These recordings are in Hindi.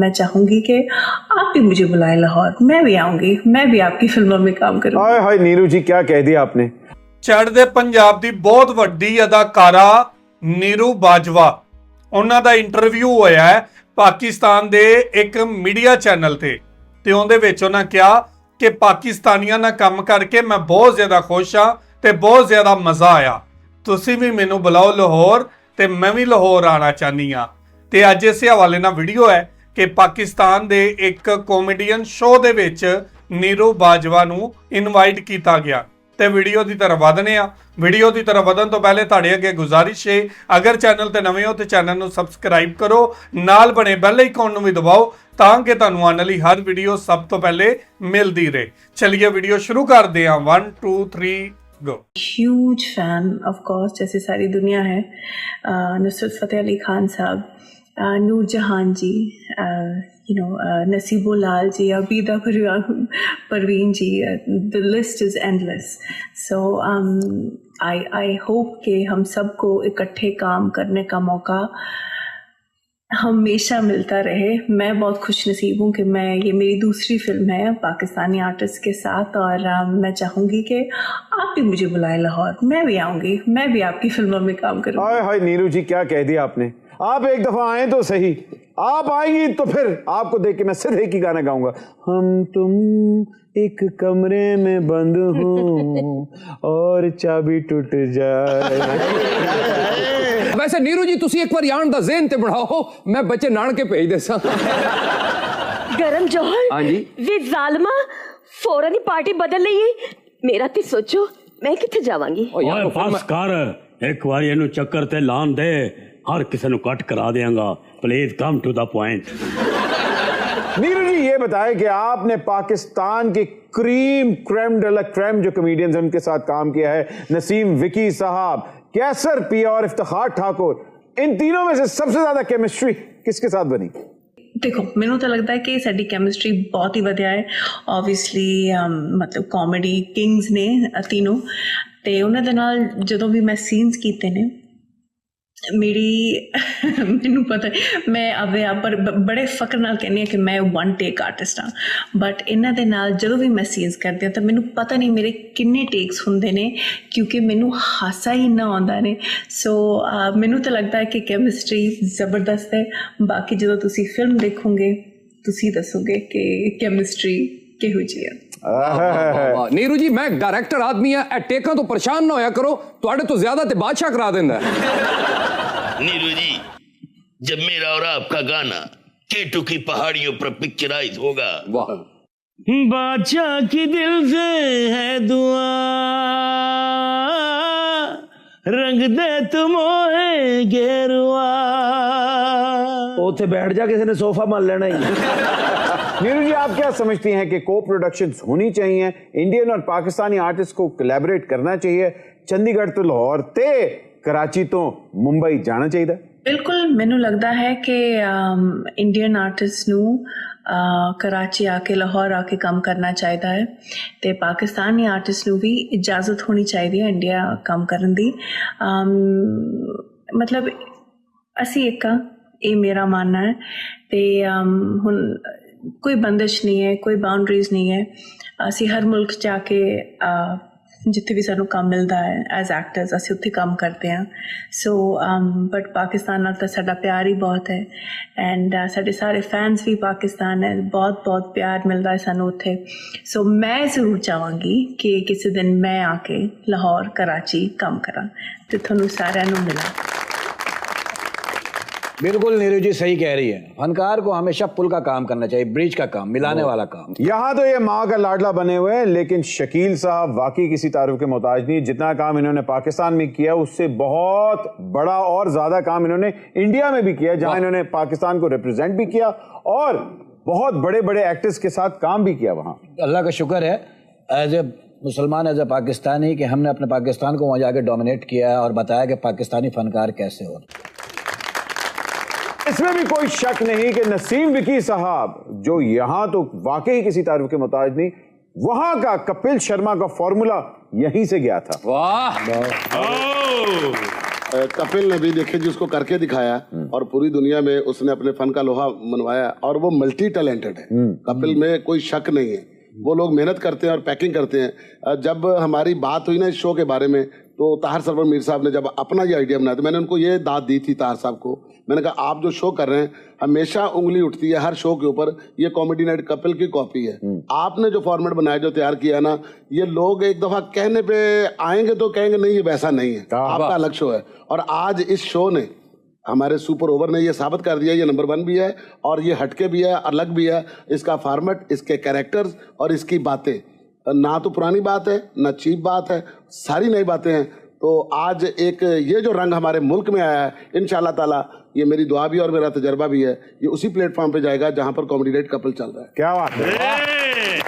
मैं चाहूंगी कि आप भी मुझे बुलाएं लाहौर मैं भी आऊंगी मैं भी आपकी फिल्मों में काम करूंगी हाय हाय नीरू जी क्या कह दिया आपने ਚੜ੍ਹਦੇ ਪੰਜਾਬ ਦੀ ਬਹੁਤ ਵੱਡੀ ਅਦਾਕਾਰਾ ਨੀਰੂ ਬਾਜਵਾ ਉਹਨਾਂ ਦਾ ਇੰਟਰਵਿਊ ਹੋਇਆ ਹੈ ਪਾਕਿਸਤਾਨ ਦੇ ਇੱਕ ਮੀਡੀਆ ਚੈਨਲ ਤੇ ਤੇ ਉਹਦੇ ਵਿੱਚ ਉਹਨਾਂ ਕਿਹਾ ਕਿ ਪਾਕਿਸਤਾਨੀਆਂ ਨਾਲ ਕੰਮ ਕਰਕੇ ਮੈਂ ਬਹੁਤ ਜ਼ਿਆਦਾ ਖੁਸ਼ ਹਾਂ ਤੇ ਬਹੁਤ ਜ਼ਿਆਦਾ ਮਜ਼ਾ ਆਇਆ ਤੁਸੀਂ ਵੀ ਮੈਨੂੰ ਬੁਲਾਓ ਲਾਹੌਰ ਤੇ ਮੈਂ ਵੀ ਲਾਹੌਰ ਆਣਾ ਚਾਹਨੀ ਆ ਤੇ ਅੱਜ ਇਸੇ ਹਵਾਲੇ ਨਾਲ ਵੀਡੀਓ ਹੈ ਕਿ ਪਾਕਿਸਤਾਨ ਦੇ ਇੱਕ ਕਾਮੇਡੀਅਨ ਸ਼ੋਅ ਦੇ ਵਿੱਚ ਨੀਰੂ ਬਾਜਵਾ ਨੂੰ ਇਨਵਾਈਟ ਕੀਤਾ ਗਿਆ ਤੇ ਵੀਡੀਓ ਦੀ ਤਰਫ ਵਧਨੇ ਆ ਵੀਡੀਓ ਦੀ ਤਰਫ ਵਧਣ ਤੋਂ ਪਹਿਲੇ ਤੁਹਾਡੇ ਅੱਗੇ ਗੁਜ਼ਾਰਿਸ਼ ਹੈ ਅਗਰ ਚੈਨਲ ਤੇ ਨਵੇਂ ਹੋ ਤੇ ਚੈਨਲ ਨੂੰ ਸਬਸਕ੍ਰਾਈਬ ਕਰੋ ਨਾਲ ਬਣੇ ਬੈਲ ਆਈਕਨ ਨੂੰ ਵੀ ਦਬਾਓ ਤਾਂ ਕਿ ਤੁਹਾਨੂੰ ਆਉਣ ਵਾਲੀ ਹਰ ਵੀਡੀਓ ਸਭ ਤੋਂ ਪਹਿਲੇ ਮਿਲਦੀ ਰਹੇ ਚਲਿਏ ਵੀਡੀਓ ਸ਼ੁਰੂ ਕਰਦੇ ਹਾਂ 1 2 3 go huge fan of course जैसे सारी दुनिया है अ, नुसरत फ़तेह अली खान साहब अ, Noor Jahan ji you know Naseebo Lal ji Abida Parveen Parveen ji the list is endless so I I hope कि हम सबको इकट्ठे काम करने का मौका हमेशा मिलता रहे। मैं बहुत खुश नसीब हूँ कि मैं ये मेरी दूसरी फ़िल्म है पाकिस्तानी आर्टिस्ट के साथ और अ, मैं चाहूँगी कि आप भी मुझे बुलाएँ लाहौर। मैं भी आऊँगी मैं भी आपकी फ़िल्मों में काम करूँगी। हाय नीरू जी क्या कह दिया आपने? आप एक दफा आए तो सही आप आएंगी तो फिर आपको देख के मैं सिर्फ एक ही गाना गाऊंगा हम तुम एक कमरे में बंद हो और चाबी टूट जाए ਵੈਸੇ ਨੀਰੂ ਜੀ ਤੁਸੀਂ ਇੱਕ ਵਾਰ ਆਣ ਦਾ ਜ਼ਿਹਨ ਤੇ ਬਣਾਓ ਮੈਂ ਬੱਚੇ ਨਾਨਕੇ ਭੇਜ ਦੇਸਾਂ ਗਰਮ ਜੋਹਰ ਹਾਂਜੀ। ਵੀ ਜ਼ਾਲਮਾ ਫੌਰਨ ਹੀ ਪਾਰਟੀ ਬਦਲ ਲਈ ਏ। ਮੇਰਾ ਤੇ ਸੋਚੋ ਮੈਂ ਕਿੱਥੇ ਜਾਵਾਂਗੀ ਓ ਯਾਰ ਓਏ ਉਹ ਫਿਲਮ- ਬਸ ਕਰ ਇੱਕ ਵਾਰੀ ਇਹਨੂੰ ਚੱਕਰ ਤੇ ਲਾਣ ਦੇ ਹਰ ਕਿਸੇ ਨੂੰ ਕੱਟ ਕਰਾ ਦੇਵਾਂਗਾ please come to the point Neeru ji ये बताएं कि आपने पाकिस्तान के क्रीम क्रेम डला क्रेम जो कमेडियंस हैं उनके साथ काम किया है नसीम विकी साहब कैसर पिया और इफ्तार ठाकुर इन तीनों में से सबसे ज्यादा केमिस्ट्री किसके साथ बनी ਦੇਖੋ ਮੈਨੂੰ ਤਾਂ ਲੱਗਦਾ ਹੈ ਕਿ ਸਾਡੀ ਕੈਮਿਸਟਰੀ ਬਹੁਤ ਹੀ ਵਧੀਆ ਹੈ ਆਬਵੀਅਸਲੀ ਮਤਲਬ ਕਾਮੇਡੀ ਕਿੰਗਸ ਨੇ ਅ, ਤਿੰਨੋਂ ਤੇ ਉਹਨਾਂ ਦੇ ਨਾਲ ਜਦੋਂ ਵੀ ਮੈਂ ਸੀਨਸ ਕੀਤੇ ਨੇ ਮੇਰੀ, ਮੈਨੂੰ ਪਤਾ ਮੈਂ ਆਪੇ ਆਪ ਪਰ ਬ- ਬੜੇ ਫਕਰ ਨਾਲ ਕਹਿੰਦੀ ਹਾਂ ਕਿ ਮੈਂ ਵਨ ਟੇਕ ਆਰਟਿਸਟ ਹਾਂ। ਬਟ ਇਹਨਾਂ ਦੇ ਨਾਲ ਜਦੋਂ ਵੀ ਮੈਂ ਸੀਨਸ ਕਰਦੀ ਹਾਂ ਤਾਂ ਮੈਨੂੰ ਪਤਾ ਨਹੀਂ ਮੇਰੇ ਕਿੰਨੇ ਟੇਕਸ ਹੁੰਦੇ ਨੇ, ਕਿਉਂਕਿ ਮੈਨੂੰ ਹਾਸਾ ਹੀ ਨਾ ਆਉਂਦਾ ਨੇ। ਸੋ ਮੈਨੂੰ ਤਾਂ ਲੱਗਦਾ ਹੈ ਕਿ ਕੈਮਿਸਟਰੀ ਜ਼ਬਰਦਸਤ ਹੈ। ਬਾਕੀ ਜਦੋਂ ਤੁਸੀਂ ਫਿਲਮ ਦੇਖੋਗੇ, ਤੁਸੀਂ ਦੱਸੋਗੇ ਕਿ ਕੈਮਿਸਟਰੀ ਕਿਹੋ ਜਿਹੀ ਹੈ ਨੀਰੂ ਜੀ, ਮੈਂ ਡਾਇਰੈਕਟਰ ਆਦਮੀ ਆ ਟੇਕਾਂ ਤੋਂ ਪਰੇਸ਼ਾਨ ਨਾ ਹੋਇਆ ਕਰੋ। ਤੁਹਾਡੇ ਤੋਂ ਜ਼ਿਆਦਾ ਤੇ ਬਾਦਸ਼ਾਹ ਕਰਾ ਦਿੰਦਾ नीरू जी जब मेरा और आपका गाना केटू की पहाड़ियों पर पिक्चराइज होगा। बादशाह की दिल से है दुआ। रंग दे तुम गेरुआ। बैठ जा किसी ने सोफा मान लेना ही। नीरू जी आप क्या समझती हैं कि को प्रोडक्शन होनी चाहिए? इंडियन और पाकिस्तानी आर्टिस्ट को कलेबरेट करना चाहिए। चंडीगढ़ तो लाहौर ते ਕਰਾਚੀ ਤੋਂ ਮੁੰਬਈ ਜਾਣਾ ਚਾਹੀਦਾ? ਬਿਲਕੁਲ, ਮੈਨੂੰ ਲੱਗਦਾ ਹੈ ਕਿ ਇੰਡੀਅਨ ਆਰਟਿਸਟ ਨੂੰ ਕਰਾਚੀ ਆ ਕੇ, ਲਾਹੌਰ ਆ ਕੇ ਕੰਮ ਕਰਨਾ ਚਾਹੀਦਾ ਹੈ ਤੇ ਪਾਕਿਸਤਾਨੀ ਆਰਟਿਸਟ ਨੂੰ ਵੀ ਇਜਾਜ਼ਤ ਹੋਣੀ ਚਾਹੀਦੀ ਹੈ ਇੰਡੀਆ ਕੰਮ ਕਰਨ ਦੀ। ਮਤਲਬ ਅਸੀਂ ਇੱਕ ਇਹ ਮੇਰਾ ਮੰਨਣਾ ਹੈ ਤੇ ਹੁਣ ਕੋਈ ਬੰਦਸ਼ ਨਹੀਂ ਹੈ, ਕੋਈ ਬਾਉਂਡਰੀਜ਼ ਨਹੀਂ ਹੈ। ਅਸੀਂ ਹਰ ਮੁਲਕ ਜਾ ਕੇ ਜਿੱਥੇ ਵੀ ਸਾਨੂੰ ਕੰਮ ਮਿਲਦਾ ਹੈ ਐਜ਼ ਐਕਟਰਸ ਅਸੀਂ ਉੱਥੇ ਕੰਮ ਕਰਦੇ ਹਾਂ। ਸੋ ਬਟ um, ਪਾਕਿਸਤਾਨ ਨਾਲ ਤਾਂ ਸਾਡਾ ਪਿਆਰ ਹੀ ਬਹੁਤ ਹੈ। ਐਂਡ uh, ਸਾਡੇ ਸਾਰੇ ਫੈਨਸ ਵੀ ਪਾਕਿਸਤਾਨ ਹੈ। ਬਹੁਤ ਬਹੁਤ ਪਿਆਰ ਮਿਲਦਾ ਹੈ ਸਾਨੂੰ ਉੱਥੇ। ਸੋ ਮੈਂ ਜ਼ਰੂਰ ਚਾਹਾਂਗੀ ਕਿ ਕਿਸੇ ਦਿਨ ਮੈਂ ਆ ਕੇ ਲਾਹੌਰ, ਕਰਾਚੀ ਕੰਮ ਕਰਾਂ ਤੇ ਤੁਹਾਨੂੰ ਸਾਰਿਆਂ ਨੂੰ ਮਿਲਾਂ। बिल्कुल नीरू जी सही कह रही है। फनकार को हमेशा पुल का काम करना चाहिए ब्रिज का काम मिलाने वाला काम। यहाँ तो ये माँ का लाडला बने हुए हैं लेकिन शकील साहब वाकई किसी तारुफ के मोहताज नहीं। जितना काम इन्होंने पाकिस्तान में किया उससे बहुत बड़ा और ज़्यादा काम इन्होंने इंडिया में भी किया जहाँ इन्होंने पाकिस्तान को रिप्रेजेंट भी किया और बहुत बड़े बड़े एक्टर्स के साथ काम भी किया वहाँ। अल्लाह का शुक्र है एज ए मुसलमान एज ए पाकिस्तानी कि हमने अपने पाकिस्तान को वहाँ जाकर डोमिनेट किया है और बताया कि पाकिस्तानी फनकार कैसे हो। इसमें भी कोई शक नहीं कि नसीम विकी साहब जो यहाँ तो वाकई किसी तारुफ के मोहताज नहीं वहाँ का कपिल शर्मा का फॉर्मूला यहीं से गया था। वाह। कपिल ने भी देखिए जिसको करके दिखाया और पूरी दुनिया में उसने अपने फन का लोहा मनवाया और वो मल्टी टैलेंटेड है कपिल में कोई शक नहीं है। वो लोग मेहनत करते हैं और पैकिंग करते हैं। जब हमारी बात हुई ना इस शो के बारे में तो ताहर सरवर मीर साहब ने जब अपना ये आइडिया बनाया तो मैंने उनको ये दाद दी थी ताहर साहब को। मैंने कहा आप जो शो कर रहे हैं हमेशा उंगली उठती है हर शो के ऊपर ये कॉमेडी नाइट कपिल की कॉपी है। आपने जो फॉर्मेट बनाया जो तैयार किया है ना ये लोग एक दफ़ा कहने पे आएँगे तो कहेंगे नहीं ये वैसा नहीं है। आपका अलग शो है। और आज इस शो ने हमारे सुपर ओवर ने ये साबित कर दिया ये नंबर वन भी है और ये हटके भी है अलग भी है। इसका फॉर्मेट इसके कैरेक्टर्स और इसकी बातें। ना तो पुरानी बात है ना चीप बात है सारी नई बातें हैं। तो आज एक ये जो रंग हमारे मुल्क में आया है इन ताला ये मेरी दुआ भी और मेरा तजर्बा भी है ये उसी प्लेटफॉर्म पे जाएगा जहाँ पर कॉमेडी डेट कपल चल रहा है। क्या बात है।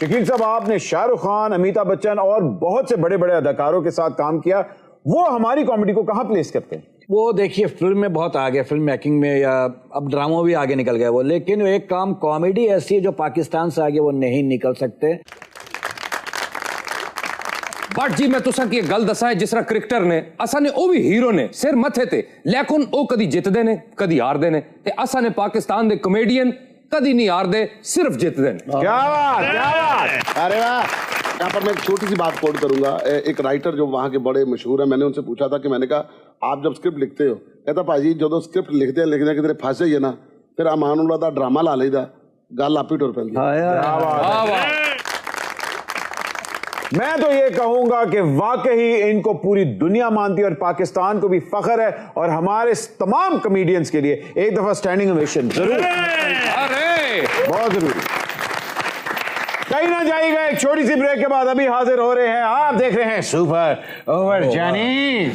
शकील साहब आपने शाहरुख खान अमिताभ बच्चन और बहुत से बड़े बड़े अदाकारों के साथ काम किया वो हमारी कॉमेडी को कहाँ प्लेस करते हैं? वो देखिए, फ़िल्म में बहुत आगे, फ़िल्म मेकिंग में या अब ड्रामो भी आगे निकल गए वो, लेकिन एक काम कॉमेडी ऐसी है जो पाकिस्तान से आगे वो नहीं निकल सकते। बट जी, मैं तुसा की गल दसा है जिस तरह क्रिकेटर ने, असा ने वो भी हीरो ने, सिर मथे थे लेकिन वो कभी जितते ने कभी हारते ने असा ने पाकिस्तान के कॉमेडियन ਕਦੀ ਨਹੀਂ ਹਾਰਦੇ ਸਿਰਫ ਜਿੱਤਦੇ ਨੇ क्या बात क्या बात अरे वाह यहाँ पर मैं एक छोटी सी बात कोट करूंगा ए- एक राइटर जो वहाँ के बड़े मशहूर है मैंने उनसे पूछा था कि मैंने कहा आप जब स्क्रिप्ट लिखते हो कहता भाजी जो स्क्रिप्ट लिखते हैं लिखने किधरे फंस जाइए ना फिर अमान उल्ला ਦਾ ਡਰਾਮਾ ਲਾ ਲਈਦਾ ਗੱਲ ਆਪੀ ਟੁਰ ਪੈਂਦੀ ਹੈ ਵਾਹ ਵਾਹ मैं तो ये कहूँगा कि वाकई इनको पूरी दुनिया मानती है और पाकिस्तान को भी फख्र है और हमारे तमाम कमेडियंस के लिए एक दफ़ा स्टैंडिंग ओवेशन ज़रूर। अरे! बहुत ज़रूरी। कहीं ना जाएगा एक छोटी सी ब्रेक के बाद अभी हाजिर हो रहे हैं आप देख रहे हैं सुपर ओवर जानी।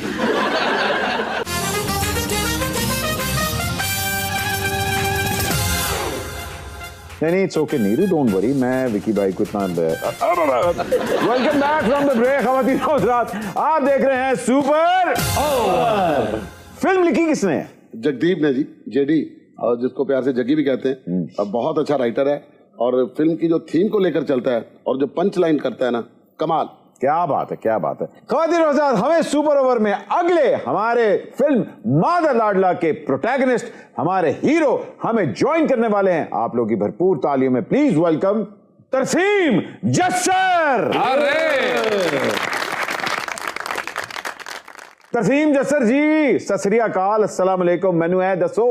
नहीं नहीं it's okay Neeru don't worry मैं विकी भाई को इतना welcome back from the break खवातीन हज़रात आप देख रहे हैं सुपर फ़िल्म लिखी किसने? जगदीप ने जी जेडी और जिसको प्यार से जग्गी भी कहते हैं। और बहुत अच्छा राइटर है और फ़िल्म की जो थीम को लेकर चलता है और जो पंच लाइन करता है ना कमाल। क्या बात है क्या बात है खातिर आजाद हमें सुपर ओवर में अगले हमारे फिल्म मादर लाडला के प्रोटैगनिस्ट हमारे हीरो हमें ज्वाइन करने वाले हैं आप लोग की भरपूर तालियों में प्लीज वेलकम तरसीम जस्सर अरे ਤਰਸੀਮ ਜੱਸਰ ਜੀ ਸਤਿ ਸ੍ਰੀ ਅਕਾਲ ਅਸਲਾਮ ਅਲੈਕੁਮ ਮੈਨੂੰ ਇਹ ਦੱਸੋ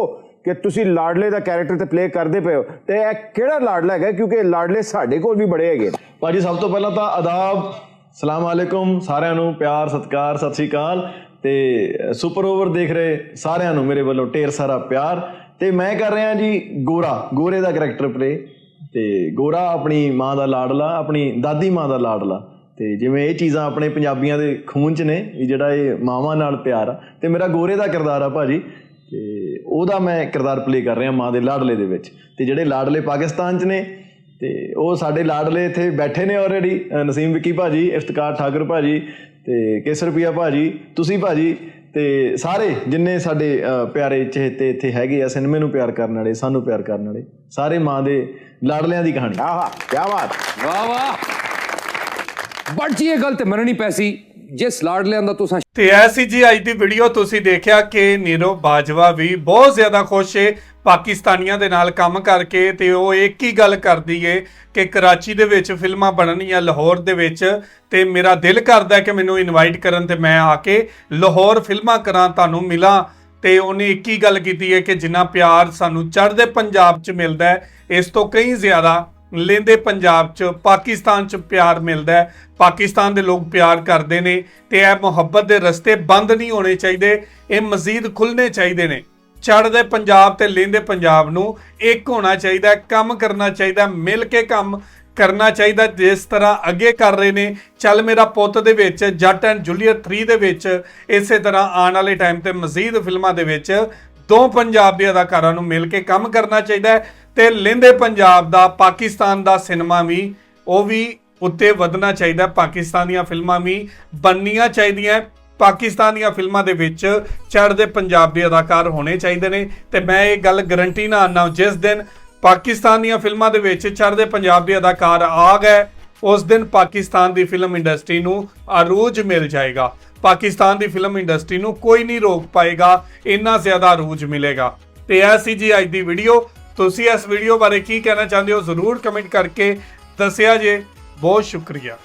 ਕਿ ਤੁਸੀਂ ਲਾਡਲੇ ਦਾ ਕੈਰੈਕਟਰ ਤੇ ਪਲੇ ਕਰਦੇ ਪਏ ਹੋ ਤੇ ਇਹ ਕਿਹੜਾ ਲਾਡਲਾ ਹੈਗਾ ਕਿਉਂਕਿ ਲਾਡਲੇ ਸਾਡੇ ਕੋਲ ਵੀ ਬੜੇ ਹੈਗੇ ਨੇ ਭਾਜੀ ਸਭ ਤੋਂ ਪਹਿਲਾਂ ਤਾਂ ਆਦਾਬ ਸਲਾਮ ਅਲੈਕੁਮ ਸਾਰਿਆਂ ਨੂੰ, ਪਿਆਰ, ਸਤਿਕਾਰ, ਸਤਿ ਸ੍ਰੀ ਅਕਾਲ। ਤੇ ਸੁਪਰ ਓਵਰ ਦੇਖ ਰਹੇ ਸਾਰਿਆਂ ਨੂੰ ਮੇਰੇ ਵੱਲੋਂ ਢੇਰ ਸਾਰਾ ਪਿਆਰ। ਤੇ ਮੈਂ ਕਰ ਰਿਹਾ ਜੀ ਗੋਰਾ, ਗੋਰੇ ਦਾ ਕੈਰੈਕਟਰ ਪਲੇ ਤੇ ਗੋਰਾ ਆਪਣੀ ਮਾਂ ਦਾ ਲਾਡਲਾ, ਆਪਣੀ ਦਾਦੀ ਮਾਂ ਦਾ ਲਾਡਲਾ। ਤੇ ਜਿਵੇਂ ਇਹ ਚੀਜ਼ਾਂ ਆਪਣੇ ਪੰਜਾਬੀਆਂ ਦੇ ਖੂਨ 'ਚ ਨੇ, ਵੀ ਜਿਹੜਾ ਇਹ ਮਾਵਾਂ ਨਾਲ ਪਿਆਰ ਆ। ਤੇ ਮੇਰਾ ਗੋਰੇ ਦਾ ਕਿਰਦਾਰ ਆ ਭਾਜੀ। ਤੇ ਉਹਦਾ ਮੈਂ ਕਿਰਦਾਰ ਪਲੇ ਕਰ ਰਿਹਾ ਮਾਂ ਦੇ ਲਾਡਲੇ ਦੇ ਵਿੱਚ। ਤੇ ਜਿਹੜੇ ਲਾਡਲੇ ਪਾਕਿਸਤਾਨ 'ਚ ਨੇ ਤੇ ਉਹ ਸਾਡੇ ਲਾਡਲੇ ਇੱਥੇ ਬੈਠੇ ਨੇ ਆਲਰੇਡੀ ਨਸੀਮ ਵਿੱਕੀ ਭਾਜੀ ਇਫਤਕਾਰ ਠਾਕੁਰ ਭਾਜੀ ਤੇ ਕੇਸਰਪੀਆ ਭਾਜੀ ਤੁਸੀਂ ਭਾਜੀ ਤੇ ਸਾਰੇ ਜਿੰਨੇ ਸਾਡੇ ਪਿਆਰੇ ਚਹੇਤੇ ਇੱਥੇ ਹੈਗੇ ਆ ਸਿਨੇਮੇ ਨੂੰ ਪਿਆਰ ਕਰਨ ਵਾਲੇ ਸਾਨੂੰ ਪਿਆਰ ਕਰਨ ਵਾਲੇ ਸਾਰੇ ਮਾਂ ਦੇ ਲਾਡਲਿਆਂ ਦੀ ਕਹਾਣੀ। ਆਹਾ ਕੀ ਬਾਤ। ਵਾਹ ਵਾਹ। ਬਟ ਜੀ ਇਹ ਗੱਲ ਤੇ ਮੰਨਣੀ ਪੈਸੀ ਜਿਸ ਲਾਡਲਿਆਂ ਦਾ ਤੁਸੀਂ ਤੇ ਐਸੀ ਜੀ ਅੱਜ ਦੀ ਵੀਡੀਓ ਤੁਸੀਂ ਦੇਖਿਆ ਕਿ ਨੀਰੋ ਬਾਜਵਾ ਵੀ ਬਹੁਤ ਜ਼ਿਆਦਾ ਖੁਸ਼ ਏ ਪਾਕਿਸਤਾਨੀਆਂ ਦੇ ਨਾਲ ਕੰਮ ਕਰਕੇ ਤੇ ਉਹ ਇੱਕ ਹੀ ਗੱਲ ਕਰਦੀ ਏ ਕਿ ਕਰਾਚੀ ਦੇ ਵਿੱਚ ਫਿਲਮਾਂ ਬਣਨੀਆਂ ਲਾਹੌਰ ਦੇ ਵਿੱਚ ਤੇ ਮੇਰਾ ਦਿਲ ਕਰਦਾ ਕਿ ਮੈਨੂੰ ਇਨਵਾਈਟ ਕਰਨ ਤੇ ਮੈਂ ਆ ਕੇ ਲਾਹੌਰ ਫਿਲਮਾਂ ਕਰਾਂ, ਤੁਹਾਨੂੰ ਮਿਲਾਂ। ਤੇ ਉਹਨੇ ਇੱਕ ਹੀ ਗੱਲ ਕੀਤੀ ਹੈ ਕਿ ਜਿੰਨਾ ਪਿਆਰ ਸਾਨੂੰ ਚੜ੍ਹਦੇ ਪੰਜਾਬ 'ਚ ਮਿਲਦਾ ਹੈ ਇਸ ਤੋਂ ਕਈ ਜ਼ਿਆਦਾ ਲੈਂਦੇ ਪੰਜਾਬ 'ਚ, ਪਾਕਿਸਤਾਨ 'ਚ ਪਿਆਰ ਮਿਲਦਾ ਹੈ। ਪਾਕਿਸਤਾਨ ਦੇ ਲੋਕ ਪਿਆਰ ਕਰਦੇ ਨੇ ਤੇ ਇਹ ਮੁਹੱਬਤ ਦੇ ਰਸਤੇ ਬੰਦ ਨਹੀਂ ਹੋਣੇ ਚਾਹੀਦੇ, ਇਹ ਮਜ਼ੀਦ ਖੁੱਲਣੇ ਚਾਹੀਦੇ ਨੇ। ਚੜ੍ਹਦੇ ਪੰਜਾਬ ਤੇ ਲੈਂਦੇ ਪੰਜਾਬ ਨੂੰ ਇੱਕ ਹੋਣਾ ਚਾਹੀਦਾ ਕੰਮ ਕਰਨਾ ਚਾਹੀਦਾ ਮਿਲ ਕੇ ਕੰਮ ਕਰਨਾ ਚਾਹੀਦਾ ਜਿਸ ਤਰ੍ਹਾਂ ਅੱਗੇ ਕਰ ਰਹੇ ਨੇ। ਚੱਲ ਮੇਰਾ ਪੁੱਤ ਦੇ ਵਿੱਚ ਜੱਟ ਐਂਡ ਜੂਲੀਅਟ 3 ਦੇ ਵਿੱਚ ਇਸੇ ਤਰ੍ਹਾਂ ਆਉਣ ਵਾਲੇ ਟਾਈਮ ਤੇ ਮਜ਼ੀਦ ਫਿਲਮਾਂ ਦੇ ਵਿੱਚ ਦੋ ਪੰਜਾਬ ਦੇ ਅਦਾਕਾਰਾਂ ਨੂੰ ਮਿਲ ਕੇ ਕੰਮ ਕਰਨਾ ਚਾਹੀਦਾ ਹੈ ਤੇ ਲੈਂਦੇ ਪੰਜਾਬ ਦਾ, ਪਾਕਿਸਤਾਨ ਦਾ ਸਿਨੇਮਾ ਵੀ, ਉਹ ਵੀ ਉੱਤੇ ਵਧਣਾ ਚਾਹੀਦਾ ਪਾਕਿਸਤਾਨ ਦੀਆਂ ਫਿਲਮਾਂ ਵੀ ਬਣਨੀਆਂ ਚਾਹੀਦੀਆਂ ਪਾਕਿਸਤਾਨ ਦੀਆਂ ਫਿਲਮਾਂ ਦੇ ਵਿੱਚ ਚੜ੍ਹਦੇ ਪੰਜਾਬ ਦੇ ਅਦਾਕਾਰ ਹੋਣੇ ਚਾਹੀਦੇ ਨੇ ਤੇ ਮੈਂ ਇਹ ਗੱਲ ਗਰੰਟੀ ਨਾਲ ਆਨਾ, ਜਿਸ ਦਿਨ ਪਾਕਿਸਤਾਨ ਦੀਆਂ ਫਿਲਮਾਂ ਦੇ ਵਿੱਚ ਚੜ੍ਹਦੇ ਪੰਜਾਬ ਦੇ ਅਦਾਕਾਰ ਆ ਗਏ ਉਸ ਦਿਨ ਪਾਕਿਸਤਾਨ ਦੀ ਫਿਲਮ ਇੰਡਸਟਰੀ ਨੂੰ ਅਰੂਜ ਮਿਲ ਜਾਏਗਾ। ਪਾਕਿਸਤਾਨ ਦੀ ਫਿਲਮ ਇੰਡਸਟਰੀ ਨੂੰ ਕੋਈ ਨਹੀਂ ਰੋਕ ਪਾਏਗਾ, ਇੰਨਾ ਜ਼ਿਆਦਾ ਅਰੂਜ ਮਿਲੇਗਾ। ਤੇ ਇਹ ਸੀ ਜੀ ਅੱਜ ਦੀ ਵੀਡੀਓ ਤੁਸੀਂ ਇਸ ਵੀਡੀਓ ਬਾਰੇ ਕੀ ਕਹਿਣਾ ਚਾਹੁੰਦੇ ਹੋ, ਜ਼ਰੂਰ ਕਮੈਂਟ ਕਰਕੇ ਦੱਸਿਆ ਜੇ। ਬਹੁਤ ਸ਼ੁਕਰੀਆ।